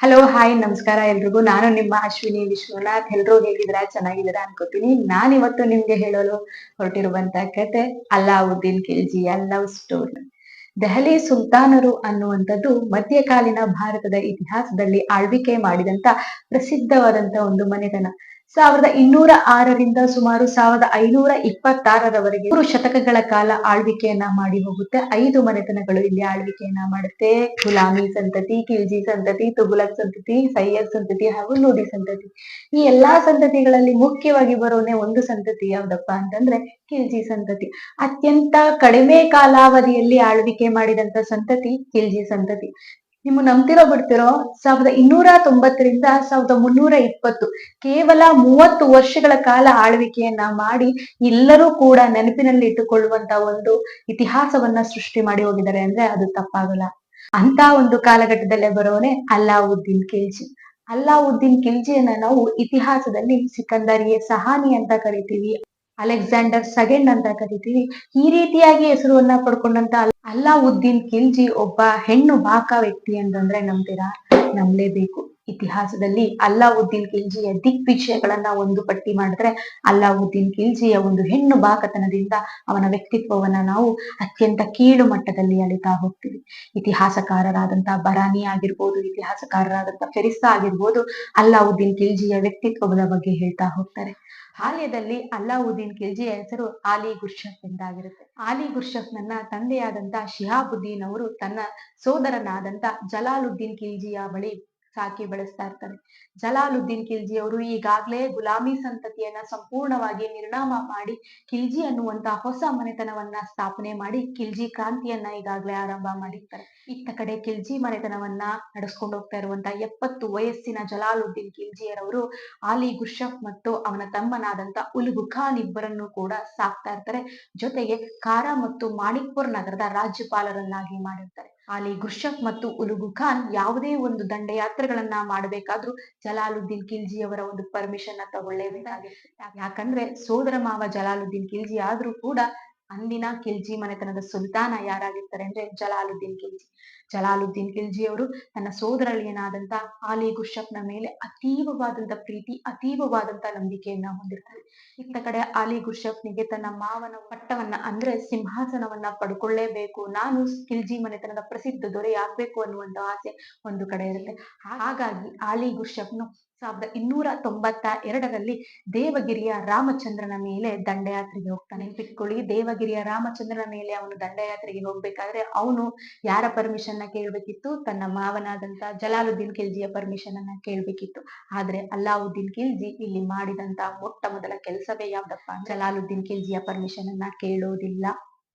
Hello hi ನಮಸ್ಕಾರ ಎಲ್ರಿಗೂ. ನಾನು ನಿಮ್ಮ ಅಶ್ವಿನಿ ವಿಶ್ವನಾಥ್. ಎಲ್ರೂ ಹೇಗಿದ್ದೀರಾ? ಚೆನ್ನಾಗಿದ್ದೀರಾ ಅನ್ಕೋತೀನಿ. ನಾನಿವತ್ತು ನಿಮ್ಗೆ ಹೇಳಲು ಹೊರಟಿರುವಂತ ಕತೆ, ಅಲ್ಲಾವುದ್ದೀನ್ ಖಿಲ್ಜಿಯ ಲವ್ ಸ್ಟೋರಿ ದೆಹಲಿ ಸುಲ್ತಾನರು ಅನ್ನುವಂಥದ್ದು ಮಧ್ಯಕಾಲೀನ ಭಾರತದ ಇತಿಹಾಸದಲ್ಲಿ ಆಳ್ವಿಕೆ ಮಾಡಿದಂತ ಪ್ರಸಿದ್ಧವಾದಂತ ಒಂದು ಮನೆತನ. ಸಾವಿರದ ಇನ್ನೂರ ಆರರಿಂದ ಸುಮಾರು ಸಾವಿರದ ಐನೂರ ಇಪ್ಪತ್ತಾರರವರೆಗೆ ಮೂರು ಶತಕಗಳ ಕಾಲ ಆಳ್ವಿಕೆಯನ್ನ ಮಾಡಿ ಹೋಗುತ್ತೆ. ಐದು ಮನೆತನಗಳು ಇಲ್ಲಿ ಆಳ್ವಿಕೆಯನ್ನ ಮಾಡುತ್ತೆ. ಗುಲಾಮಿ ಸಂತತಿ, ಕಿಲ್ಜಿ ಸಂತತಿ, ತುಗುಲಕ್ ಸಂತತಿ, ಸೈಯದ್ ಸಂತತಿ ಹಾಗೂ ಲೋಧಿ ಸಂತತಿ. ಈ ಎಲ್ಲಾ ಸಂತತಿಗಳಲ್ಲಿ ಮುಖ್ಯವಾಗಿ ಬರೋನೆ ಒಂದು ಸಂತತಿ ಯಾವ್ದಪ್ಪ ಅಂತಂದ್ರೆ ಕಿಲ್ಜಿ ಸಂತತಿ. ಅತ್ಯಂತ ಕಡಿಮೆ ಕಾಲಾವಧಿಯಲ್ಲಿ ಆಳ್ವಿಕೆ ಮಾಡಿದಂತ ಸಂತತಿ ಕಿಲ್ಜಿ ಸಂತತಿ. ನಿಮ್ಮ ನಂಬ್ತಿರೋ ಬಿಡ್ತಿರೋ ಸಾವಿರದ ಇನ್ನೂರ ತೊಂಬತ್ತರಿಂದ ಸಾವಿರದ ಮುನ್ನೂರ ಇಪ್ಪತ್ತು. ಕೇವಲ ಮೂವತ್ತು ವರ್ಷಗಳ ಕಾಲ ಆಳ್ವಿಕೆಯನ್ನ ಮಾಡಿ ಎಲ್ಲರೂ ಕೂಡ ನೆನಪಿನಲ್ಲಿ ಇಟ್ಟುಕೊಳ್ಳುವಂತ ಒಂದು ಇತಿಹಾಸವನ್ನ ಸೃಷ್ಟಿ ಮಾಡಿ ಹೋಗಿದ್ದಾರೆ ಅಂದ್ರೆ ಅದು ತಪ್ಪಾಗಲ್ಲ. ಅಂತ ಒಂದು ಕಾಲಘಟ್ಟದಲ್ಲೇ ಬರೋನೆ ಅಲ್ಲಾವುದ್ದೀನ್ ಖಿಲ್ಜಿ. ಅಲ್ಲಾವುದ್ದೀನ್ ಖಿಲ್ಜಿಯನ್ನ ನಾವು ಇತಿಹಾಸದಲ್ಲಿ ಸಿಕಂದರಿಯೇ ಸಹಾನಿ ಅಂತ ಕರಿತೀವಿ. ಅಲೆಕ್ಸಾಂಡರ್ ಸೆಕೆಂಡ್ ಅಂತ ಕರಿತೀವಿ. ಈ ರೀತಿಯಾಗಿ ಹೆಸರುವನ್ನ ಪಡ್ಕೊಂಡಂತ ಅಲ್ಲಾವುದ್ದೀನ್ ಖಿಲ್ಜಿ ಒಬ್ಬ ಹೆಣ್ಣು ಬಾಕ ವ್ಯಕ್ತಿ ಅಂತಂದ್ರೆ ನಂಬ್ತೀರಾ? ನಂಬಲೇಬೇಕು. ಇತಿಹಾಸದಲ್ಲಿ ಅಲ್ಲಾವುದ್ದೀನ್ ಖಿಲ್ಜಿಯ ದಿಗ್ವಿಜಯಗಳನ್ನ ಒಂದು ಪಟ್ಟಿ ಮಾಡಿದ್ರೆ ಅಲ್ಲಾವುದ್ದೀನ್ ಖಿಲ್ಜಿಯ ಒಂದು ಹೆಣ್ಣು ಬಾಕತನದಿಂದ ಅವನ ವ್ಯಕ್ತಿತ್ವವನ್ನ ನಾವು ಅತ್ಯಂತ ಕೀಳು ಮಟ್ಟದಲ್ಲಿ ಅಳಿತಾ ಹೋಗ್ತೀವಿ. ಇತಿಹಾಸಕಾರರಾದಂತಹ ಬರಾನಿ ಆಗಿರ್ಬೋದು ಇತಿಹಾಸಕಾರರಾದಂತಹ ಫೆರಿಸ್ತಾ ಆಗಿರ್ಬೋದು ಅಲ್ಲಾವುದ್ದೀನ್ ಖಿಲ್ಜಿಯ ವ್ಯಕ್ತಿತ್ವದ ಬಗ್ಗೆ ಹೇಳ್ತಾ ಹೋಗ್ತಾರೆ. ಬಾಲ್ಯದಲ್ಲಿ ಅಲ್ಲಾವುದ್ದೀನ್ ಖಿಲ್ಜಿಯ ಹೆಸರು ಆಲಿ ಗುರ್ಷಫ್ ಎಂದಾಗಿರುತ್ತೆ. ಆಲಿ ಗುರ್ಷಫ್ ನನ್ನ ತಂದೆಯಾದಂತ ಶಿಹಾಬುದ್ದೀನ್ ಅವರು ತನ್ನ ಸೋದರನಾದಂತ ಜಲಾಲುದ್ದೀನ್ ಖಿಲ್ಜಿಯ ಬಳಿ ಸಾಕಿ ಬೆಳೆಸ್ತಾ ಇರ್ತಾರೆ. ಜಲಾಲುದ್ದೀನ್ ಖಿಲ್ಜಿ ಅವರು ಈಗಾಗ್ಲೇ ಗುಲಾಮಿ ಸಂತತಿಯನ್ನ ಸಂಪೂರ್ಣವಾಗಿ ನಿರ್ಣಾಮ ಮಾಡಿ, ಖಿಲ್ಜಿ ಅನ್ನುವಂತ ಹೊಸ ಮನೆತನವನ್ನ ಸ್ಥಾಪನೆ ಮಾಡಿ, ಖಿಲ್ಜಿ ಕ್ರಾಂತಿಯನ್ನ ಈಗಾಗ್ಲೇ ಆರಂಭ ಮಾಡಿರ್ತಾರೆ. ಇತ್ತ ಕಡೆ ಖಿಲ್ಜಿ ಮನೆತನವನ್ನ ನಡೆಸ್ಕೊಂಡು ಹೋಗ್ತಾ ಇರುವಂತ ಎಪ್ಪತ್ತು ವಯಸ್ಸಿನ ಜಲಾಲುದ್ದೀನ್ ಖಿಲ್ಜಿಯರವರು ಆಲಿ ಗುರ್ಷಫ್ ಮತ್ತು ಅವನ ತಮ್ಮನಾದಂತ ಉಲುಗು ಖಾನ್ ಇಬ್ಬರನ್ನು ಕೂಡ ಸಾಕ್ತಾ ಇರ್ತಾರೆ. ಜೊತೆಗೆ ಖಾರ ಮತ್ತು ಮಾಣಿಕ್ಪುರ್ ನಗರದ ರಾಜ್ಯಪಾಲರನ್ನಾಗಿ ಮಾಡಿರ್ತಾರೆ. ಅಲ್ಲಿ ಗುರ್ಷಕ್ ಮತ್ತು ಉಲುಗು ಖಾನ್ ಯಾವುದೇ ಒಂದು ದಂಡಯಾತ್ರೆಗಳನ್ನ ಮಾಡಬೇಕಾದ್ರೂ ಜಲಾಲುದ್ದೀನ್ ಖಿಲ್ಜಿ ಅವರ ಒಂದು ಪರ್ಮಿಷನ್ ತಗೊಳ್ಳೇಬೇಕಾಗಿತ್ತು ಯಾಕಂದ್ರೆ ಸೋದರ ಮಾವ ಜಲಾಲುದ್ದೀನ್ ಖಿಲ್ಜಿ ಆದ್ರೂ ಕೂಡ ಅಂದಿನ ಖಿಲ್ಜಿ ಮನೆತನದ ಸುಲ್ತಾನ ಯಾರಾಗಿರ್ತಾರೆ ಅಂದ್ರೆ ಜಲಾಲುದ್ದೀನ್ ಖಿಲ್ಜಿ. ಜಲಾಲುದ್ದೀನ್ ಖಿಲ್ಜಿ ಅವರು ತನ್ನ ಸೋದರಳಿಯನಾದಂತ ಆಲಿ ನ ಮೇಲೆ ಅತೀವವಾದಂತ ಪ್ರೀತಿ ಅತೀವವಾದಂತ ನಂಬಿಕೆಯನ್ನ ಹೊಂದಿರ್ತಾರೆ. ಇತ್ತ ಕಡೆ ಆಲಿ ಗುರ್ಷಫ್ನಿಗೆ ತನ್ನ ಮಾವನ ಪಟ್ಟವನ್ನ ಅಂದ್ರೆ ಸಿಂಹಾಸನವನ್ನ ಪಡ್ಕೊಳ್ಳೇಬೇಕು. ನಾನು ಖಿಲ್ಜಿ ಮನೆತನದ ಪ್ರಸಿದ್ಧ ದೊರೆ ಅನ್ನುವಂತ ಆಸೆ ಒಂದು ಕಡೆ ಇರುತ್ತೆ. ಹಾಗಾಗಿ ಆಲಿ ಗುರ್ಷಫ್ನು ಸಾವಿರದ ಇನ್ನೂರ ತೊಂಬತ್ತ ಎರಡರಲ್ಲಿ ದೇವಗಿರಿಯ ರಾಮಚಂದ್ರನ ಮೇಲೆ ದಂಡಯಾತ್ರೆಗೆ ಹೋಗ್ತಾನೆ. ಬಿಟ್ಕೊಳ್ಳಿ ದೇವಗಿರಿಯ ರಾಮಚಂದ್ರನ ಮೇಲೆ ಅವನು ದಂಡಯಾತ್ರೆಗೆ ಹೋಗ್ಬೇಕಾದ್ರೆ ಅವನು ಯಾರ ಪರ್ಮಿಷನ್ನ ಕೇಳ್ಬೇಕಿತ್ತು? ತನ್ನ ಮಾವನಾದಂತ ಜಲಾಲುದ್ದೀನ್ ಖಿಲ್ಜಿಯ ಪರ್ಮಿಷನ್ ಅನ್ನ ಕೇಳ್ಬೇಕಿತ್ತು. ಆದ್ರೆ ಅಲ್ಲಾವುದ್ದೀನ್ ಖಿಲ್ಜಿ ಇಲ್ಲಿ ಮಾಡಿದಂತ ಮೊಟ್ಟ ಮೊದಲ ಕೆಲಸವೇ ಯಾವ್ದಪ್ಪ? ಜಲಾಲುದ್ದೀನ್ ಖಿಲ್ಜಿಯ ಪರ್ಮಿಷನ್ ಅನ್ನ ಕೇಳೋದಿಲ್ಲ.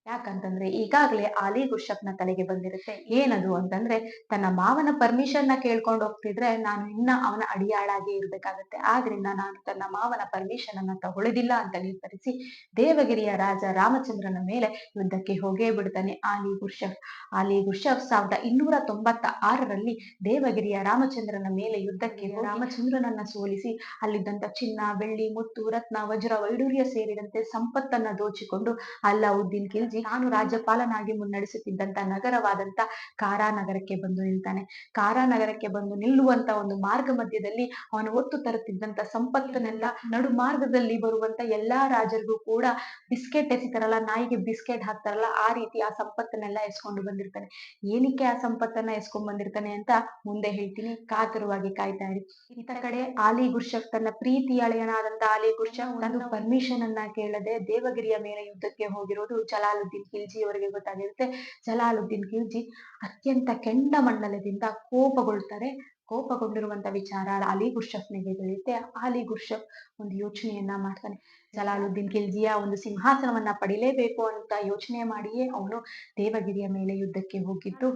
ಯಾಕಂತಂದ್ರೆ ಈಗಾಗಲೇ ಆಲಿ ಗುರ್ಷಪ್ನ ತಲೆಗೆ ಬಂದಿರುತ್ತೆ. ಏನದು ಅಂತಂದ್ರೆ ತನ್ನ ಮಾವನ ಪರ್ಮಿಷನ್ನ ಕೇಳ್ಕೊಂಡು ಹೋಗ್ತಿದ್ರೆ ನಾನು ಇನ್ನ ಅವನ ಅಡಿಯಾಳಾಗಿ ಇರ್ಬೇಕಾಗತ್ತೆ. ಆದ್ರಿಂದ ನಾನು ತನ್ನ ಮಾವನ ಪರ್ಮಿಷನ್ ಅನ್ನ ತಗೊಳ್ಳೋದಿಲ್ಲ ಅಂತ ನಿರ್ಧರಿಸಿ ದೇವಗಿರಿಯ ರಾಜ ರಾಮಚಂದ್ರನ ಮೇಲೆ ಯುದ್ಧಕ್ಕೆ ಹೋಗೇ ಬಿಡ್ತಾನೆ ಆಲಿ ಗುರ್ಷಫ್ ಆಲಿ ಗುರ್ಷಫ್ ಸಾವಿರದ ಇನ್ನೂರ ತೊಂಬತ್ತ ಆರರಲ್ಲಿ ದೇವಗಿರಿಯ ರಾಮಚಂದ್ರನ ಮೇಲೆ ಯುದ್ಧಕ್ಕೆ ರಾಮಚಂದ್ರನನ್ನ ಸೋಲಿಸಿ ಅಲ್ಲಿದ್ದಂತ ಚಿನ್ನ, ಬೆಳ್ಳಿ, ಮುತ್ತು, ರತ್ನ, ವಜ್ರ, ವೈಡೂರ್ಯ ಸೇರಿದಂತೆ ಸಂಪತ್ತನ್ನ ದೋಚಿಕೊಂಡು ಅಲ್ಲಾವುದ್ದೀನ್ ಖಿಲ್ಜಿ ತಾನು ರಾಜ್ಯಪಾಲನಾಗಿ ಮುನ್ನಡೆಸುತ್ತಿದ್ದಂತ ನಗರವಾದಂತ ಕಾರಾ ನಗರಕ್ಕೆ ಬಂದು ನಿಲ್ತಾನೆ. ಕಾರಾ ನಗರಕ್ಕೆ ಬಂದು ನಿಲ್ಲುವಂತ ಒಂದು ಮಾರ್ಗ ಮಧ್ಯದಲ್ಲಿ ಅವನು ಒತ್ತು ತರುತ್ತಿದ್ದಂತ ಸಂಪತ್ತನ್ನೆಲ್ಲ ನಡು ಮಾರ್ಗದಲ್ಲಿ ಬರುವಂತ ಎಲ್ಲಾ ರಾಜರಿಗೂ ಕೂಡ ಬಿಸ್ಕೆಟ್ ಎಸಿತಾರಲ್ಲ ನಾಯಿಗೆ ಬಿಸ್ಕೆಟ್ ಹಾಕ್ತಾರಲ್ಲ, ಆ ರೀತಿ ಆ ಸಂಪತ್ತನ್ನೆಲ್ಲ ಎಸ್ಕೊಂಡು ಬಂದಿರ್ತಾನೆ. ಏನಕ್ಕೆ ಆ ಸಂಪತ್ತನ್ನ ಎಸ್ಕೊಂಡ್ ಬಂದಿರ್ತಾನೆ ಅಂತ ಮುಂದೆ ಹೇಳ್ತೀನಿ. ಕಾತುರವಾಗಿ ಕಾಯ್ತಾ ಇರಿ. ಇತರ ಕಡೆ ಆಲಿ ಗುರ್ಷಕ್ ತನ್ನ ಪ್ರೀತಿ ಅಳೆಯನಾದಂತ ಆಲಿ ಗುರ್ಷಕ್ ಪರ್ಮಿಷನ್ ಅನ್ನ ಕೇಳದೆ ದೇವಗಿರಿಯ ಮೇಲೆ ಯುದ್ಧಕ್ಕೆ ಹೋಗಿರೋದು ಜಲಾಲುದ್ದೀನ್ ಖಿಲ್ಜಿ ಅವರಿಗೆ ಗೊತ್ತಾಗಿರುತ್ತೆ. ಜಲಾಲುದ್ದೀನ್ ಖಿಲ್ಜಿ ಅತ್ಯಂತ ಕೆಂಡ ಮಂಡಲದಿಂದ ಕೋಪಗೊಳ್ತಾರೆ. ಕೋಪಗೊಂಡಿರುವಂತ ವಿಚಾರ ಅಲಿ ಗುರ್ಷಫ್ನಿಗೆ ತಿಳಿಯುತ್ತೆ. ಅಲಿ ಗುರ್ಷಫ್ ಒಂದು ಯೋಚನೆಯನ್ನ ಮಾಡ್ತಾನೆ. ಜಲಾಲುದ್ದೀನ್ ಖಿಲ್ಜಿಯ ಒಂದು ಸಿಂಹಾಸನವನ್ನ ಪಡಿಲೇಬೇಕು ಅಂತ ಯೋಚನೆ ಮಾಡಿಯೇ ಅವನು ದೇವಗಿರಿಯ ಮೇಲೆ ಯುದ್ಧಕ್ಕೆ ಹೋಗಿದ್ದು.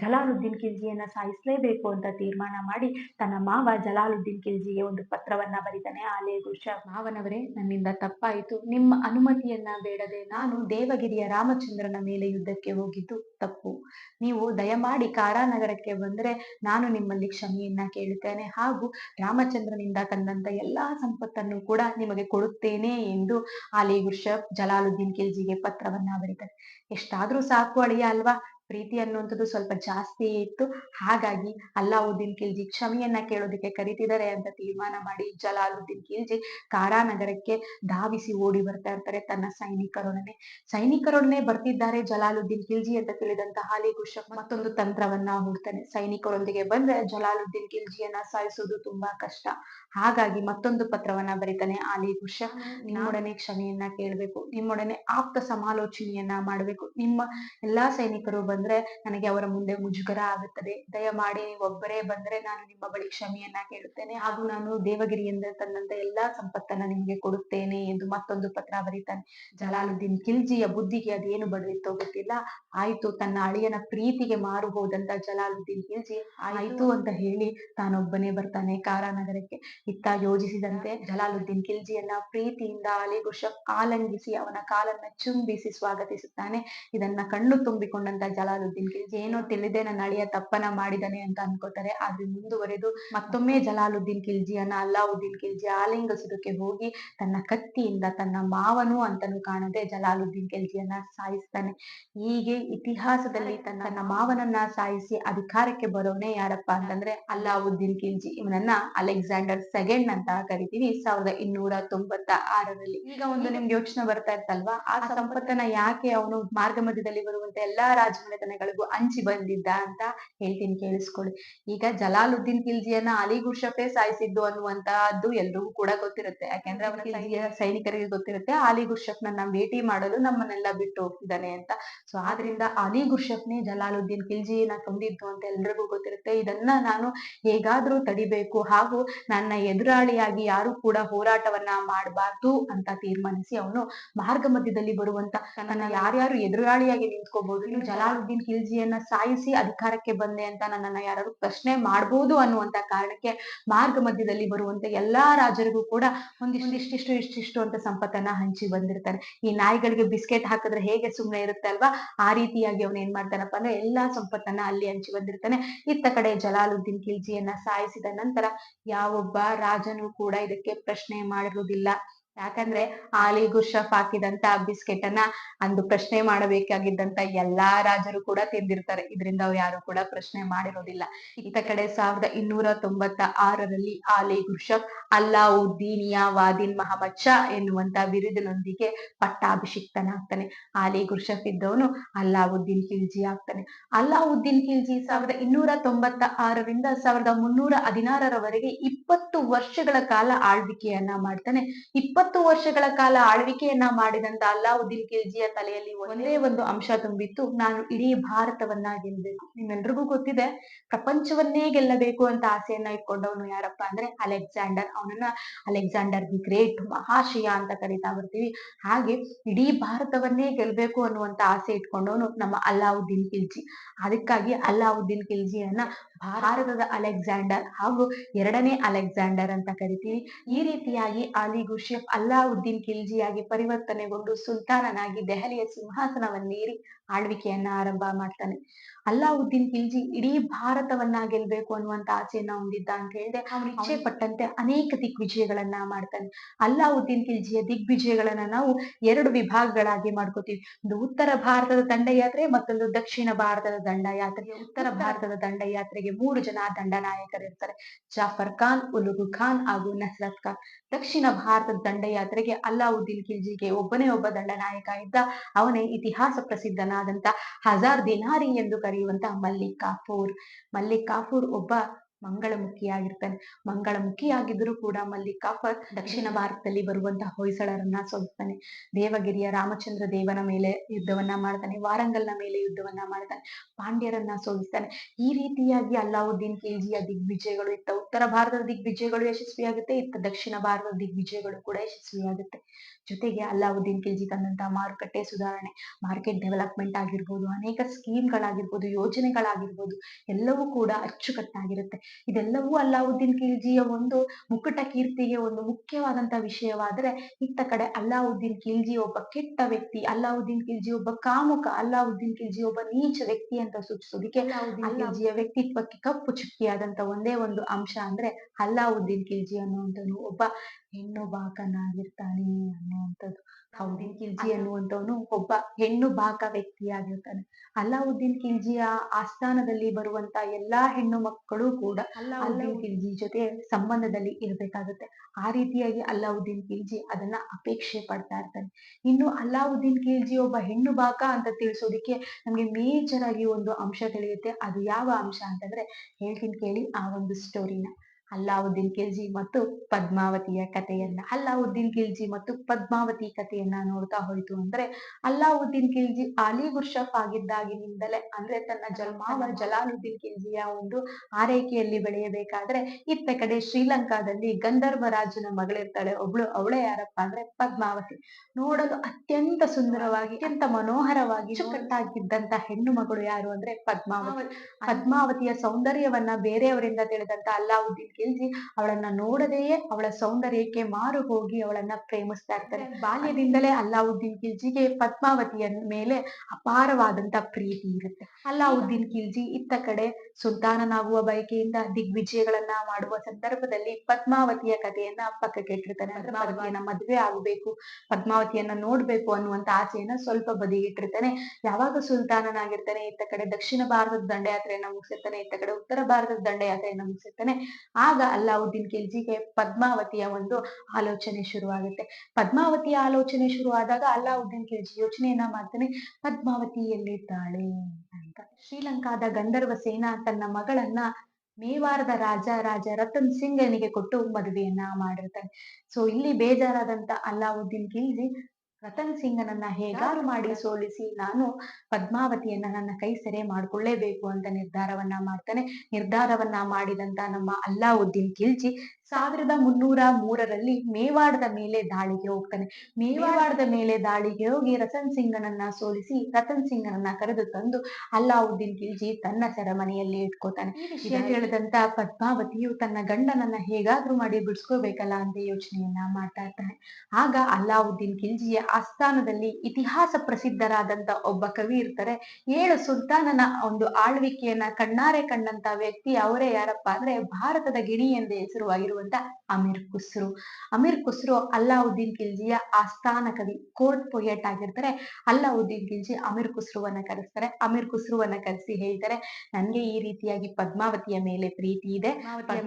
ಜಲಾಲುದ್ದೀನ್ ಖಿಲ್ಜಿಯನ್ನ ಸಾಯಿಸಲೇಬೇಕು ಅಂತ ತೀರ್ಮಾನ ಮಾಡಿ ತನ್ನ ಮಾವ ಜಲಾಲುದ್ದೀನ್ ಖಿಲ್ಜಿಗೆ ಒಂದು ಪತ್ರವನ್ನ ಬರೀತಾನೆ ಆಲೆ ಗುಷ ಮಾವನವರೇ, ನನ್ನಿಂದ ತಪ್ಪಾಯಿತು. ನಿಮ್ಮ ಅನುಮತಿಯನ್ನ ಬೇಡದೆ ನಾನು ದೇವಗಿರಿಯ ರಾಮಚಂದ್ರನ ಮೇಲೆ ಯುದ್ಧಕ್ಕೆ ಹೋಗಿದ್ದು ತಪ್ಪು. ನೀವು ದಯಮಾಡಿ ಕಾರಾನಗರಕ್ಕೆ ಬಂದ್ರೆ ನಾನು ನಿಮ್ಮಲ್ಲಿ ಕ್ಷಮೆಯನ್ನ ಕೇಳುತ್ತೇನೆ. ಹಾಗೂ ರಾಮಚಂದ್ರನಿಂದ ತಂದಂತ ಎಲ್ಲಾ ಸಂಪತ್ತನ್ನು ಕೂಡ ನಿಮಗೆ ಕೊಡುತ್ತೇನೆ ಎಂದು ಅಲಿ ಗುರ್ಷಬ್ ಜಲಾಲುದ್ದೀನ್ ಖಿಲ್ಜಿಗೆ ಪತ್ರವನ್ನ ಬರೀತಾರೆ ಎಷ್ಟಾದ್ರೂ ಸಾಕು ಅಳಿಯ ಅಲ್ವಾ? ಪ್ರೀತಿ ಅನ್ನುವಂಥದ್ದು ಸ್ವಲ್ಪ ಜಾಸ್ತಿ ಇತ್ತು. ಹಾಗಾಗಿ ಅಲ್ಲಾವುದ್ದೀನ್ ಖಿಲ್ಜಿ ಕ್ಷಮೆಯನ್ನ ಕೇಳೋದಕ್ಕೆ ಕರೀತಿದ್ದಾರೆ ಅಂತ ತೀರ್ಮಾನ ಮಾಡಿ ಜಲಾಲುದ್ದೀನ್ ಖಿಲ್ಜಿ ಕಾರಾನಗರಕ್ಕೆ ಧಾವಿಸಿ ಓಡಿ ಬರ್ತಾ ಇರ್ತಾರೆ ತನ್ನ ಸೈನಿಕರೊಡನೆ. ಸೈನಿಕರೊಡನೆ ಬರ್ತಿದ್ದಾರೆ ಜಲಾಲುದ್ದೀನ್ ಖಿಲ್ಜಿ ಅಂತ ತಿಳಿದಂತ ಅಲಿ ಗುರ್ಷಬ್ ಮತ್ತೊಂದು ತಂತ್ರವನ್ನ ಹುಡ್ತಾನೆ. ಸೈನಿಕರೊಂದಿಗೆ ಬಂದ್ರೆ ಜಲಾಲುದ್ದೀನ್ ಖಿಲ್ಜಿಯನ್ನ ಸಾಯಿಸೋದು ತುಂಬಾ ಕಷ್ಟ. ಹಾಗಾಗಿ ಮತ್ತೊಂದು ಪತ್ರವನ್ನ ಬರೀತಾನೆ ಆಲಿ ಗುಷಫ್ ನಿಮ್ಮೊಡನೆ ಕ್ಷಮೆಯನ್ನ ಕೇಳಬೇಕು ನಿಮ್ಮೊಡನೆ ಆಪ್ತ ಸಮಾಲೋಚನೆಯನ್ನ ಮಾಡಬೇಕು. ನಿಮ್ಮ ಎಲ್ಲಾ ಸೈನಿಕರು ಬಂದ್ರೆ ನನಗೆ ಅವರ ಮುಂದೆ ಮುಜುಗರ ಆಗುತ್ತದೆ. ದಯಮಾಡಿ ನೀವು ಒಬ್ಬರೇ ಬಂದ್ರೆ ನಾನು ನಿಮ್ಮ ಬಳಿ ಕ್ಷಮೆಯನ್ನ ಕೇಳುತ್ತೇನೆ ಹಾಗೂ ನಾನು ದೇವಗಿರಿಯಿಂದ ತನ್ನಂತ ಎಲ್ಲಾ ಸಂಪತ್ತನ್ನ ನಿಮಗೆ ಕೊಡುತ್ತೇನೆ ಎಂದು ಮತ್ತೊಂದು ಪತ್ರ ಬರೀತಾನೆ. ಜಲಾಲುದ್ದೀನ್ ಖಿಲ್ಜಿಯ ಬುದ್ಧಿಗೆ ಅದೇನು ಬಡದಿತ್ತೋ ಗೊತ್ತಿಲ್ಲ. ಆಯ್ತು ತನ್ನ ಅಳಿಯನ ಪ್ರೀತಿಗೆ ಮಾರು ಹೋದಂತ ಜಲಾಲುದ್ದೀನ್ ಖಿಲ್ಜಿ ಆಯ್ತು ಅಂತ ಹೇಳಿ ತಾನೊಬ್ಬನೇ ಬರ್ತಾನೆ ಕಾರಾನಗರಕ್ಕೆ. ಇತ್ತ ಯೋಜಿಸಿದಂತೆ ಜಲಾಲುದ್ದೀನ್ ಖಿಲ್ಜಿಯನ್ನ ಪ್ರೀತಿಯಿಂದ ಅಲಿ ಗುಷಫ್ ಆಲಂಗಿಸಿ ಅವನ ಕಾಲನ್ನ ಚುಂಬಿಸಿ ಸ್ವಾಗತಿಸುತ್ತಾನೆ. ಇದನ್ನ ಕಣ್ಣು ತುಂಬಿಕೊಂಡಂತ ಜಲಾಲುದ್ದೀನ್ ಖಿಲ್ಜಿ ಏನೋ ತಿಳಿದೆ ನನ್ನ ಅಳಿಯ ತಪ್ಪನ ಮಾಡಿದಾನೆ ಅಂತ ಅನ್ಕೋತಾರೆ. ಆದ್ರೆ ಮುಂದುವರೆದು ಮತ್ತೊಮ್ಮೆ ಜಲಾಲುದ್ದೀನ್ ಖಿಲ್ಜಿಯನ್ನ ಅಲ್ಲಾವುದ್ದೀನ್ ಖಿಲ್ಜಿ ಆಲಿಂಗಿಸೋದಕ್ಕೆ ಹೋಗಿ ತನ್ನ ಕತ್ತಿಯಿಂದ ತನ್ನ ಮಾವನು ಅಂತನು ಕಾಣದೆ ಜಲಾಲುದ್ದೀನ್ ಖಿಲ್ಜಿಯನ್ನ ಸಾಯಿಸ್ತಾನೆ. ಹೀಗೆ ಇತಿಹಾಸದಲ್ಲಿ ತನ್ನ ತನ್ನ ಮಾವನನ್ನ ಸಾಯಿಸಿ ಅಧಿಕಾರಕ್ಕೆ ಬರೋನೇ ಯಾರಪ್ಪ ಅಂತಂದ್ರೆ ಅಲ್ಲಾವುದ್ದೀನ್ ಖಿಲ್ಜಿ ಇವನನ್ನ ಅಲೆಕ್ಸಾಂಡರ್ ಸೆಕೆಂಡ್ ಅಂತ ಕರಿತೀವಿ ಸಾವಿರದ ಇನ್ನೂರ ತೊಂಬತ್ತ ಆರರಲ್ಲಿ ಈಗ ಒಂದು ನಿಮ್ಗೆ ಯೋಚನೆ ಬರ್ತಾ ಇರ್ತಲ್ವಾ ಆ ಸಂಪತ್ತನ್ನ ಯಾಕೆ ಅವನು ಮಾರ್ಗ ಮಧ್ಯದಲ್ಲಿ ಬರುವಂತ ಎಲ್ಲಾ ರಾಜಮನೆತನಗಳಿಗೂ ಹಂಚಿ ಬಂದಿದ್ದ ಅಂತ ಹೇಳ್ತೀನಿ ಕೇಳಿಸ್ಕೊಳ್ಳಿ. ಈಗ ಜಲಾಲುದ್ದೀನ್ ಖಿಲ್ಜಿಯನ್ನ ಅಲಿ ಗುಷಫೆ ಸಾಯಿಸಿದ್ದು ಅನ್ನುವಂತಹದ್ದು ಎಲ್ರಿಗೂ ಕೂಡ ಗೊತ್ತಿರುತ್ತೆ. ಯಾಕೆಂದ್ರೆ ಅವನ ಸೈನಿಕರಿಗೆ ಗೊತ್ತಿರುತ್ತೆ ಅಲಿ ಗುಷಫ್ ನನ್ನ ಭೇಟಿ ಮಾಡಲು ನಮ್ಮನ್ನೆಲ್ಲ ಬಿಟ್ಟು ಹೋಗ್ತಿದ್ದಾನೆ ಅಂತ. ಸೊ ಆದ್ರಿಂದ ಅಲಿ ಗುರ್ಷಪ್ನೇ ಜಲಾಲುದ್ದೀನ್ ಖಿಲ್ಜಿಯನ್ನ ಕೊಂದಿದ್ದು ಅಂತ ಎಲ್ರಿಗೂ ಗೊತ್ತಿರುತ್ತೆ. ಇದನ್ನ ನಾನು ಹೇಗಾದ್ರೂ ತಡಿಬೇಕು ಹಾಗೂ ನನ್ನ ಎದುರಾಳಿಯಾಗಿ ಯಾರು ಕೂಡ ಹೋರಾಟವನ್ನ ಮಾಡಬಾರ್ದು ಅಂತ ತೀರ್ಮಾನಿಸಿ ಅವನು ಮಾರ್ಗ ಮಧ್ಯದಲ್ಲಿ ಬರುವಂತ ನನ್ನ ಯಾರ್ಯಾರು ಎದುರಾಳಿಯಾಗಿ ನಿಂತ್ಕೋಬಹುದು ಇನ್ನು ಜಲಾಲುದ್ದೀನ್ ಖಿಲ್ಜಿಯನ್ನ ಸಾಯಿಸಿ ಅಧಿಕಾರಕ್ಕೆ ಬಂದೆ ಅಂತ ನನ್ನನ್ನ ಯಾರು ಪ್ರಶ್ನೆ ಮಾಡಬಹುದು ಅನ್ನುವಂತ ಕಾರಣಕ್ಕೆ ಮಾರ್ಗ ಮಧ್ಯದಲ್ಲಿ ಬರುವಂತ ಎಲ್ಲಾ ರಾಜರಿಗೂ ಕೂಡ ಒಂದಿಷ್ಟಿಷ್ಟು ಇಷ್ಟಿಷ್ಟು ಅಂತ ಸಂಪತ್ತನ್ನ ಹಂಚಿ ಬಂದಿರ್ತಾನೆ ಈ ನಾಯಿಗಳಿಗೆ ಬಿಸ್ಕೆಟ್ ಹಾಕಿದ್ರೆ ಹೇಗೆ ಸುಮ್ನೆ ಇರುತ್ತೆ ಅಲ್ವಾ? ಆ ರೀತಿಯಾಗಿ ಅವನು ಏನ್ ಮಾಡ್ತಾನಪ್ಪ ಅಂದ್ರೆ ಎಲ್ಲಾ ಸಂಪತ್ತನ್ನ ಅಲ್ಲಿ ಹಂಚಿ ಬಂದಿರ್ತಾನೆ. ಇತ್ತ ಕಡೆ ಜಲಾಲುದ್ದೀನ್ ಖಿಲ್ಜಿಯನ್ನ ಸಾಯಿಸಿದ ನಂತರ ಯಾವೊಬ್ಬ ರಾಜನು ಕೂಡ ಇದಕ್ಕೆ ಪ್ರಶ್ನೆ ಮಾಡಿರುವುದಿಲ್ಲ. ಯಾಕಂದ್ರೆ ಆಲಿ ಗುರ್ಷಫ್ ಹಾಕಿದಂತ ಬಿಸ್ಕೆಟ್ ಅನ್ನ ಅಂದು ಪ್ರಶ್ನೆ ಮಾಡಬೇಕಾಗಿದ್ದಂತ ಎಲ್ಲಾ ರಾಜರು ಕೂಡ ತಿಂದಿರ್ತಾರೆ. ಇದರಿಂದ ಅವ್ರು ಯಾರು ಕೂಡ ಪ್ರಶ್ನೆ ಮಾಡಿರೋದಿಲ್ಲ. ಇತ್ತ ಕಡೆ ಸಾವಿರದ ಇನ್ನೂರ ತೊಂಬತ್ತ ಆರರಲ್ಲಿ ಆಲಿ ಗುರ್ಷಫ್ ಅಲ್ಲಾವುದ್ದೀನಿಯಾ ವಾದಿನ್ ಮಹಮ್ಮದ್ ಶಾ ಎನ್ನುವಂತ ಬಿರುದಿನೊಂದಿಗೆ ಪಟ್ಟಾಭಿಷಿಕ್ತನಾಗ್ತಾನೆ. ಆಲಿ ಗುರ್ಷಫ್ ಇದ್ದವನು ಅಲ್ಲಾವುದ್ದೀನ್ ಖಿಲ್ಜಿ ಆಗ್ತಾನೆ. ಅಲ್ಲಾವುದ್ದೀನ್ ಖಿಲ್ಜಿ ಸಾವಿರದ ಇನ್ನೂರ ತೊಂಬತ್ತ ಆರರಿಂದ ಸಾವಿರದ ಮುನ್ನೂರ ಹದಿನಾರರವರೆಗೆ ಇಪ್ಪತ್ತು ವರ್ಷಗಳ ಕಾಲ ಆಳ್ವಿಕೆಯನ್ನ ಮಾಡ್ತಾನೆ. ಇಪ್ಪತ್ತು ವರ್ಷಗಳ ಕಾಲ ಆಳ್ವಿಕೆಯನ್ನ ಮಾಡಿದಂತ ಅಲ್ಲಾವುದ್ದೀನ್ ಖಿಲ್ಜಿಯ ತಲೆಯಲ್ಲಿ ಒಂದೇ ಒಂದು ಅಂಶ ತುಂಬಿತ್ತು. ನಾನು ಇಡೀ ಭಾರತವನ್ನ ಗೆಲ್ಬೇಕು ನಿಮ್ಮೆಲ್ರಿಗೂ ಗೊತ್ತಿದೆ, ಪ್ರಪಂಚವನ್ನೇ ಗೆಲ್ಲಬೇಕು ಅಂತ ಆಸೆಯನ್ನ ಇಟ್ಕೊಂಡವನು ಯಾರಪ್ಪ ಅಂದ್ರೆ ಅಲೆಕ್ಸಾಂಡರ್. ಅವನನ್ನ ಅಲೆಕ್ಸಾಂಡರ್ ದಿ ಗ್ರೇಟ್ ಮಹಾಶಯ ಅಂತ ಕರಿತಾ ಬರ್ತೀವಿ. ಹಾಗೆ ಇಡೀ ಭಾರತವನ್ನೇ ಗೆಲ್ಬೇಕು ಅನ್ನುವಂತ ಆಸೆ ಇಟ್ಕೊಂಡವನು ನಮ್ಮ ಅಲ್ಲಾವುದ್ದೀನ್ ಖಿಲ್ಜಿ. ಅದಕ್ಕಾಗಿ ಅಲ್ಲಾವುದ್ದೀನ್ ಖಿಲ್ಜಿಯನ್ನ ಭಾರತದ ಅಲೆಕ್ಸಾಂಡರ್ ಹಾಗೂ ಎರಡನೇ ಅಲೆಕ್ಸಾಂಡರ್ ಅಂತ ಕರಿತೀವಿ. ಈ ರೀತಿಯಾಗಿ ಅಲಿ ಗುಷೆಫ್ ಅಲ್ಲಾವುದ್ದೀನ್ ಖಿಲ್ಜಿಯಾಗಿ ಪರಿವರ್ತನೆಗೊಂಡು ಸುಲ್ತಾನನಾಗಿ ದೆಹಲಿಯ ಸಿಂಹಾಸನವನ್ನೇರಿ ಆಳ್ವಿಕೆಯನ್ನ ಆರಂಭ ಮಾಡ್ತಾನೆ. ಅಲ್ಲಾವುದ್ದೀನ್ ಖಿಲ್ಜಿ ಇಡೀ ಭಾರತವನ್ನ ಗೆಲ್ಬೇಕು ಅನ್ನುವಂತ ಆಚೆಯನ್ನ ಹೊಂದಿದ್ದ ಅಂತ ಹೇಳಿದೆ ಅವನು ಇಚ್ಛೆ ಪಟ್ಟಂತೆ ಅನೇಕ ದಿಗ್ವಿಜಯಗಳನ್ನ ಮಾಡ್ತಾನೆ. ಅಲ್ಲಾವುದ್ದೀನ್ ಖಿಲ್ಜಿಯ ದಿಗ್ವಿಜಯಗಳನ್ನ ನಾವು ಎರಡು ವಿಭಾಗಗಳಾಗಿ ಮಾಡ್ಕೋತೀವಿ. ಒಂದು ಉತ್ತರ ಭಾರತದ ದಂಡಯಾತ್ರೆ ಮತ್ತೊಂದು ದಕ್ಷಿಣ ಭಾರತದ ದಂಡಯಾತ್ರೆ. ಉತ್ತರ ಭಾರತದ ದಂಡಯಾತ್ರೆಗೆ ಮೂರು ಜನ ದಂಡನಾಯಕರಿರ್ತಾರೆ ಜಾಫರ್ ಖಾನ್ ಉಲುಗು ಖಾನ್ ಹಾಗೂ ನಸ್ರತ್ ಖಾನ್. ದಕ್ಷಿಣ ಭಾರತದ ದಂಡಯಾತ್ರೆಗೆ ಅಲ್ಲಾವುದ್ದೀನ್ ಖಿಲ್ಜಿಗೆ ಒಬ್ಬನೇ ಒಬ್ಬ ದಂಡನಾಯಕ ಇದ್ದ. ಅವನೇ ಇತಿಹಾಸ ಪ್ರಸಿದ್ಧನಾದಂತ ಹಜಾರ್ ದಿನಾರಿ ಎಂದು ಕರೆಯುವಂತ ಮಲ್ಲಿಕ್ ಕಾಫೂರ್ ಮಲ್ಲಿಕ್ ಕಾಫೂರ್ ಒಬ್ಬ ಮಂಗಳಮುಖಿಯಾಗಿರ್ತಾನೆ. ಮಂಗಳಮುಖಿಯಾಗಿದ್ದರೂ ಕೂಡ ಮಲ್ಲಿಕಾಫರ್ ದಕ್ಷಿಣ ಭಾರತದಲ್ಲಿ ಬರುವಂತಹ ಹೊಯ್ಸಳರನ್ನ ಸೋಲಿಸ್ತಾನೆ. ದೇವಗಿರಿಯ ರಾಮಚಂದ್ರ ದೇವನ ಮೇಲೆ ಯುದ್ಧವನ್ನ ಮಾಡ್ತಾನೆ. ವಾರಂಗಲ್ನ ಮೇಲೆ ಯುದ್ಧವನ್ನ ಮಾಡ್ತಾನೆ. ಪಾಂಡ್ಯರನ್ನ ಸೋಲಿಸ್ತಾನೆ. ಈ ರೀತಿಯಾಗಿ ಅಲ್ಲಾವುದ್ದೀನ್ ಖಿಲ್ಜಿಯ ದಿಗ್ವಿಜಯಗಳು ಇತ್ತ ಉತ್ತರ ಭಾರತದ ದಿಗ್ವಿಜಯಗಳು ಯಶಸ್ವಿಯಾಗುತ್ತೆ. ಇತ್ತ ದಕ್ಷಿಣ ಭಾರತದ ದಿಗ್ವಿಜಯಗಳು ಕೂಡ ಯಶಸ್ವಿಯಾಗುತ್ತೆ. ಜೊತೆಗೆ ಅಲ್ಲಾವುದ್ದೀನ್ ಖಿಲ್ಜಿ ತಂದಂತಹ ಮಾರುಕಟ್ಟೆ ಸುಧಾರಣೆ, ಮಾರ್ಕೆಟ್ ಡೆವಲಪ್ಮೆಂಟ್ ಆಗಿರ್ಬೋದು, ಅನೇಕ ಸ್ಕೀಮ್ಗಳಾಗಿರ್ಬೋದು, ಯೋಜನೆಗಳಾಗಿರ್ಬೋದು, ಎಲ್ಲವೂ ಕೂಡ ಅಚ್ಚುಕಟ್ಟಾಗಿರುತ್ತೆ. ಇದೆಲ್ಲವೂ ಅಲ್ಲಾವುದ್ದೀನ್ ಖಿಲ್ಜಿಯ ಒಂದು ಮುಕುಟ ಕೀರ್ತಿಗೆ ಒಂದು ಮುಖ್ಯವಾದಂತಹ ವಿಷಯವಾದರೆ ಇತ್ತ ಕಡೆ ಅಲ್ಲಾವುದ್ದೀನ್ ಖಿಲ್ಜಿ ಒಬ್ಬ ಕೆಟ್ಟ ವ್ಯಕ್ತಿ ಅಲ್ಲಾವುದ್ದೀನ್ ಖಿಲ್ಜಿ ಒಬ್ಬ ಕಾಮುಕ ಅಲ್ಲಾವುದ್ದೀನ್ ಖಿಲ್ಜಿ ಒಬ್ಬ ನೀಚ ವ್ಯಕ್ತಿ ಅಂತ ಸೂಚಿಸೋದಕ್ಕೆ ಅಲ್ಲಾವುದ್ದೀನ್ ಖಿಲ್ಜಿಯ ವ್ಯಕ್ತಿತ್ವಕ್ಕೆ ಕಪ್ಪು ಚುಕ್ಕಿಯಾದಂತ ಒಂದೇ ಒಂದು ಅಂಶ ಅಂದ್ರೆ ಅಲ್ಲಾವುದ್ದೀನ್ ಖಿಲ್ಜಿ ಅನ್ನುವಂಥವನು ಒಬ್ಬ ಹೆಣ್ಣು ಬಾಕನಾಗಿರ್ತಾನೆ ಅನ್ನುವಂಥದ್ದು. ಅಲಾವುದ್ದೀನ್ ಖಿಲ್ಜಿ ಅನ್ನುವಂಥವನು ಒಬ್ಬ ಹೆಣ್ಣು ಬಾಕ ವ್ಯಕ್ತಿಯಾಗಿರ್ತಾನೆ. ಅಲ್ಲಾವುದ್ದೀನ್ ಖಿಲ್ಜಿಯ ಆಸ್ಥಾನದಲ್ಲಿ ಬರುವಂತ ಎಲ್ಲಾ ಹೆಣ್ಣು ಮಕ್ಕಳು ಕೂಡ ಅಲಾವುದ್ದೀನ್ ಖಿಲ್ಜಿ ಜೊತೆ ಸಂಬಂಧದಲ್ಲಿ ಇರಬೇಕಾಗುತ್ತೆ. ಆ ರೀತಿಯಾಗಿ ಅಲ್ಲಾವುದ್ದೀನ್ ಖಿಲ್ಜಿ ಅದನ್ನ ಅಪೇಕ್ಷೆ ಪಡ್ತಾ ಇರ್ತಾನೆ. ಇನ್ನು ಅಲ್ಲಾವುದ್ದೀನ್ ಖಿಲ್ಜಿ ಒಬ್ಬ ಹೆಣ್ಣು ಬಾಕ ಅಂತ ತಿಳಿಸೋದಿಕ್ಕೆ ನಮ್ಗೆ ಮೇಜರ್ ಆಗಿ ಒಂದು ಅಂಶ ತಿಳಿಯುತ್ತೆ. ಅದು ಯಾವ ಅಂಶ ಅಂತಂದ್ರೆ ಹೇಳ್ತೀನಿ ಕೇಳಿ ಆ ಒಂದು ಸ್ಟೋರಿನ ಅಲ್ಲಾವುದ್ದೀನ್ ಖಿಲ್ಜಿ ಮತ್ತು ಪದ್ಮಾವತಿಯ ಕಥೆಯನ್ನ. ಅಲ್ಲಾವುದ್ದೀನ್ ಖಿಲ್ಜಿ ಮತ್ತು ಪದ್ಮಾವತಿ ಕಥೆಯನ್ನ ನೋಡ್ತಾ ಹೋಯ್ತು ಅಂದ್ರೆ ಅಲ್ಲಾವುದ್ದೀನ್ ಖಿಲ್ಜಿ ಆಲಿ ಗುರ್ಷಫ್ ಆಗಿದ್ದಾಗಿನಿಂದಲೇ ಅಂದ್ರೆ ತನ್ನ ಜಲ್ಮಾವ ಜಲಾಲುದ್ದೀನ್ ಖಿಲ್ಜಿಯ ಒಂದು ಆರೈಕೆಯಲ್ಲಿ ಬೆಳೆಯಬೇಕಾದ್ರೆ ಇತ್ತ ಕಡೆ ಶ್ರೀಲಂಕಾದಲ್ಲಿ ಗಂಧರ್ವ ರಾಜನ ಮಗಳಿರ್ತಾಳೆ. ಒಬ್ಳು ಅವಳೇ ಯಾರಪ್ಪ ಅಂದ್ರೆ ಪದ್ಮಾವತಿ. ನೋಡಲು ಅತ್ಯಂತ ಸುಂದರವಾಗಿ ಅತ್ಯಂತ ಮನೋಹರವಾಗಿ ಕಟ್ಟಾಗಿದ್ದಂತ ಹೆಣ್ಣು ಮಗಳು ಯಾರು ಅಂದ್ರೆ ಪದ್ಮಾವತಿ. ಪದ್ಮಾವತಿಯ ಸೌಂದರ್ಯವನ್ನ ಬೇರೆಯವರಿಂದ ತಿಳಿದಂತ ಅಲ್ಲಾವುದ್ದೀನ್ ಖಿಲ್ಜಿ ಅವಳನ್ನ ನೋಡದೆಯೇ ಅವಳ ಸೌಂದರ್ಯಕ್ಕೆ ಮಾರು ಹೋಗಿ ಅವಳನ್ನ ಪ್ರೇಮಿಸ್ತಾ ಇರ್ತಾರೆ ಬಾಲ್ಯದಿಂದಲೇ ಅಲ್ಲಾವುದ್ದೀನ್ ಖಿಲ್ಜಿಗೆ ಪದ್ಮಾವತಿಯ ಮೇಲೆ ಅಪಾರವಾದಂತ ಪ್ರೀತಿ ಇರುತ್ತೆ. ಅಲ್ಲಾವುದ್ದೀನ್ ಖಿಲ್ಜಿ ಇತ್ತ ಕಡೆ ಸುಲ್ತಾನನಾಗುವ ಬಯಕೆಯಿಂದ ದಿಗ್ವಿಜಯಗಳನ್ನ ಮಾಡುವ ಸಂದರ್ಭದಲ್ಲಿ ಪದ್ಮಾವತಿಯ ಕಥೆಯನ್ನ ಪಕ್ಕಕ್ಕೆ ಇಟ್ಟಿರ್ತಾನೆ. ಪದ್ಮಾವತಿಯನ್ನ ಮದ್ವೆ ಆಗಬೇಕು ಪದ್ಮಾವತಿಯನ್ನ ನೋಡ್ಬೇಕು ಅನ್ನುವಂತ ಆಸೆಯನ್ನ ಸ್ವಲ್ಪ ಬದಿಗಿಟ್ಟಿರ್ತಾನೆ ಯಾವಾಗ ಸುಲ್ತಾನನಾಗಿರ್ತಾನೆ ಇತ್ತ ಕಡೆ ದಕ್ಷಿಣ ಭಾರತದ ದಂಡಯಾತ್ರೆಯನ್ನ ಮುಗಿಸಿರ್ತಾನೆ ಇತ್ತ ಕಡೆ ಉತ್ತರ ಭಾರತದ ದಂಡಯಾತ್ರೆಯನ್ನ ಮುಗಿಸಿರ್ತಾನೆ ಆಗ ಅಲ್ಲಾವುದ್ದೀನ್ ಖಿಲ್ಜಿಗೆ ಪದ್ಮಾವತಿಯ ಒಂದು ಆಲೋಚನೆ ಶುರುವಾಗುತ್ತೆ. ಪದ್ಮಾವತಿಯ ಆಲೋಚನೆ ಶುರುವಾದಾಗ ಅಲ್ಲಾವುದ್ದೀನ್ ಖಿಲ್ಜಿ ಯೋಚನೆಯನ್ನ ಮಾಡ್ತಾನೆ ಪದ್ಮಾವತಿ ಎಲ್ಲಿದ್ದಾಳೆ ಅಂತ. ಶ್ರೀಲಂಕಾದ ಗಂಧರ್ವ ಸೇನಾ ತನ್ನ ಮಗಳನ್ನ ಮೇವಾರದ ರಾಜ ರಾಜ ರತನ್ ಸಿಂಗನಿಗೆ ಕೊಟ್ಟು ಮದುವೆಯನ್ನ ಮಾಡಿರ್ತಾನೆ. ಸೊ ಇಲ್ಲಿ ಬೇಜಾರಾದಂತ ಅಲ್ಲಾವುದ್ದೀನ್ ಖಿಲ್ಜಿ ರತನ್ ಸಿಂಗನನ್ನ ಹೇಗಾರು ಮಾಡಿ ಸೋಲಿಸಿ ನಾನು ಪದ್ಮಾವತಿಯನ್ನ ನನ್ನ ಕೈ ಸೆರೆ ಮಾಡ್ಕೊಳ್ಳೇಬೇಕು ಅಂತ ನಿರ್ಧಾರವನ್ನ ಮಾಡ್ತಾನೆ. ನಿರ್ಧಾರವನ್ನ ಮಾಡಿದಂತ ನಮ್ಮ ಅಲ್ಲಾವುದ್ದೀನ್ ಖಿಲ್ಜಿ ಸಾವಿರದ ಮುನ್ನೂರ ಮೂರರಲ್ಲಿ ಮೇವಾಡದ ಮೇಲೆ ದಾಳಿಗೆ ಹೋಗ್ತಾನೆ. ಮೇವಾಡದ ಮೇಲೆ ದಾಳಿಗೆ ಹೋಗಿ ರತನ್ ಸಿಂಗನನ್ನ ಸೋಲಿಸಿ ರತನ್ ಸಿಂಗನನ್ನ ಕರೆದು ತಂದು ಅಲ್ಲಾವುದ್ದೀನ್ ಖಿಲ್ಜಿ ತನ್ನ ಸೆರೆಮನೆಯಲ್ಲಿ ಇಟ್ಕೋತಾನೆ. ವಿಷಯ ತಿಳಿದಂತ ಪದ್ಮಾವತಿಯು ತನ್ನ ಗಂಡನನ್ನ ಹೇಗಾದ್ರೂ ಮಾಡಿ ಬಿಡಿಸ್ಕೋಬೇಕಲ್ಲ ಅಂತ ಯೋಚನೆಯನ್ನ ಮಾಡ್ತಾ ಇರ್ತಾನೆ. ಆಗ ಅಲ್ಲಾವುದ್ದೀನ್ ಖಿಲ್ಜಿಯ ಆಸ್ಥಾನದಲ್ಲಿ ಇತಿಹಾಸ ಪ್ರಸಿದ್ಧರಾದಂತ ಒಬ್ಬ ಕವಿ ಇರ್ತಾರೆ. ಏಳು ಸುಲ್ತಾನನ ಒಂದು ಆಳ್ವಿಕೆಯನ್ನ ಕಣ್ಣಾರೆ ಕಂಡಂತ ವ್ಯಕ್ತಿ ಅವರೇ ಯಾರಪ್ಪ ಅಂದ್ರೆ ಭಾರತದ ಗಿಣಿ ಎಂದೇ ಹೆಸರುವಾಗಿರುವಂತ ಅಮೀರ್ ಖುಸ್ರು. ಅಮೀರ್ ಖುಸ್ರು ಅಲ್ಲಾವುದ್ದೀನ್ ಖಿಲ್ಜಿಯ ಆಸ್ಥಾನ ಕವಿ ಕೋರ್ಟ್ ಪೊಯೆಟ್ ಆಗಿರ್ತಾರೆ. ಅಲ್ಲಾವುದ್ದೀನ್ ಖಿಲ್ಜಿ ಅಮೀರ್ ಖುಸ್ರುವನ್ನ ಕರೆಸ್ತಾರೆ. ಅಮೀರ್ ಖುಸ್ರುವನ್ನ ಕರೆಸಿ ಹೇಳ್ತಾರೆ ನನ್ಗೆ ಈ ರೀತಿಯಾಗಿ ಪದ್ಮಾವತಿಯ ಮೇಲೆ ಪ್ರೀತಿ ಇದೆ.